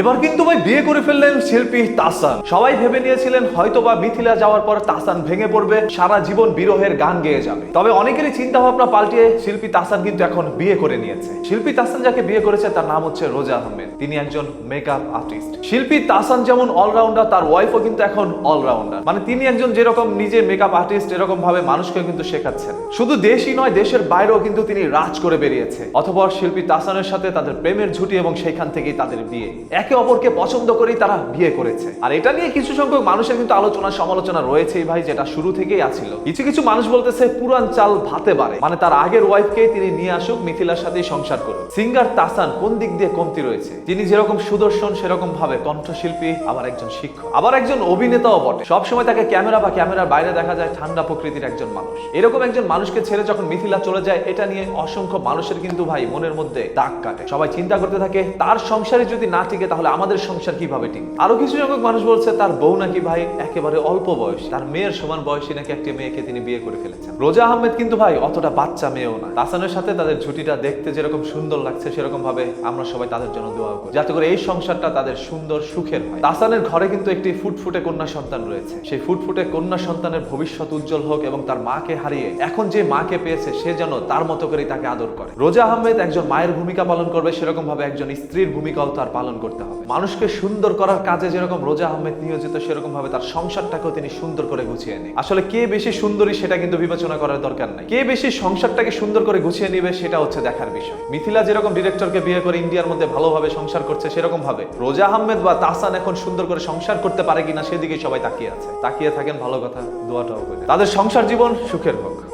এবার কিন্তু ভাই বিয়ে করে ফেললেন শিল্পী তাসান। সবাই ভেবে নিয়েছিলেন হয়তোবা মিথিলা যাওয়ার পর তাসান ভেঙে পড়বে, সারা জীবন বিরহের গান গেয়ে যাবে। তবে অনেকেরই চিন্তা ভাবনা পাল্টিয়ে শিল্পী তাসান কিন্তু এখন বিয়ে করে নিয়েছে। শিল্পী তাসান যাকে বিয়ে করেছে তার নাম হচ্ছে রোজা আহমেদ। তিনি একজন মেকআপ আর্টিস্ট শিল্পী তাসান যেমন অলরাউন্ডার তার ওয়াইফও কিন্তু এখন অলরাউন্ডার মানে তিনি একজন যেরকম নিজে মেকআপ আর্টিস্ট এরকম ভাবে মানুষকে কিন্তু শেখাচ্ছেন। শুধু দেশই নয়, দেশের বাইরেও কিন্তু তিনি রাজ করে বেরিয়েছে। অথবা শিল্পী তাসানের সাথে তাদের প্রেমের ঝুটি এবং সেইখান থেকেই তাদের বিয়ে। একে অপরকে পছন্দ করেই তারা বিয়ে করেছে। আর এটা নিয়ে কিছু সংখ্যক মানুষের কিন্তু আলোচনা, সমালোচনা রয়েছেই ভাই, যেটা শুরু থেকেই আছিল। কিছু কিছু মানুষ বলতেছে, পুরান চাল ভাতে বাড়ে। মানে তার আগের ওয়াইফকে তিনি নিয়ে আসুক, মিথিলার সাথেই সংসার করুক। সিঙ্গার তাসান কোন দিক দিয়ে কমতি রয়েছে? তিনি যেরকম সুদর্শন, সেরকম ভাবে কণ্ঠশিল্পী, আবার একজন শিক্ষক। আবার একজন অভিনেতাও বটে। সবসময় তাকে ক্যামেরা বা ক্যামেরার বাইরে দেখা যায় ঠান্ডা প্রকৃতির একজন মানুষ। এরকম একজন মানুষকে ছেড়ে যখন মিথিলা চলে যায়, এটা নিয়ে অসংখ্য মানুষের কিন্তু ভাই মনের মধ্যে দাগ কাটে। সবাই চিন্তা করতে থাকে, তার সংসারে যদি না টিকে তাহলে আমাদের সংসার কীভাবে টিকে আরও কিছু সংখ্যক মানুষ বলছে, তার বউ নাকি ভাই একেবারে অল্প বয়স। তার মেয়ের সমান বয়সী নাকি একটি মেয়েকে তিনি বিয়ে করে ফেলেছেন। রোজা আহমেদ কিন্তু ভাই অতটা বাচ্চা মেয়েও না। তাসানের সাথে তাদের ঝুটিটা দেখতে যেরকম সুন্দর লাগছে, সেরকম ভাবে আমরা সবাই তাদের জন্য দোয়া করি। যাতে করে এই সংসারটা তাদের সুন্দর সুখের হয়। তাসানের ঘরে কিন্তু একটি ফুটফুটে কন্যা সন্তান রয়েছে। সেই ফুটফুটে কন্যা সন্তানের ভবিষ্যৎ উজ্জ্বল হোক এবং তার মাকে হারিয়ে এখন যে মাকে পেয়েছে, সে যেন তার মতো করেই তাকে আদর করে। রোজা আহমেদ একজন মায়ের ভূমিকা পালন করবে, সেরকম ভাবে একজন স্ত্রীর ভূমিকাও তার পালন করতে হবে। মানুষকে সুন্দর করার কাজে যেরকম রোজা আহমেদ নিয়োজিত সেরকম ভাবে তার সংসারটাকেও তিনি সুন্দর করে গুছিয়ে নেয় আসলে কে বেশি সুন্দরী সেটা কিন্তু বিবেচনা করার দরকার নাই। কে বেশি সংসারটাকে সুন্দর করে গুছিয়ে নিবে সেটা হচ্ছে দেখার বিষয়। মিথিলা যেরকম ডিরেক্টরকে বিয়ে করে ইন্ডিয়ার মধ্যে ভালোভাবে সংসার করছে সেরকম ভাবে রোজা আহমেদ বা তাসান এখন সুন্দর করে সংসার করতে পারে কিনা সেদিকে সবাই তাকিয়ে আছে। তাকিয়ে থাকেন ভালো কথা, দোয়াটাও করে তাদের সংসার জীবন সুখের হোক।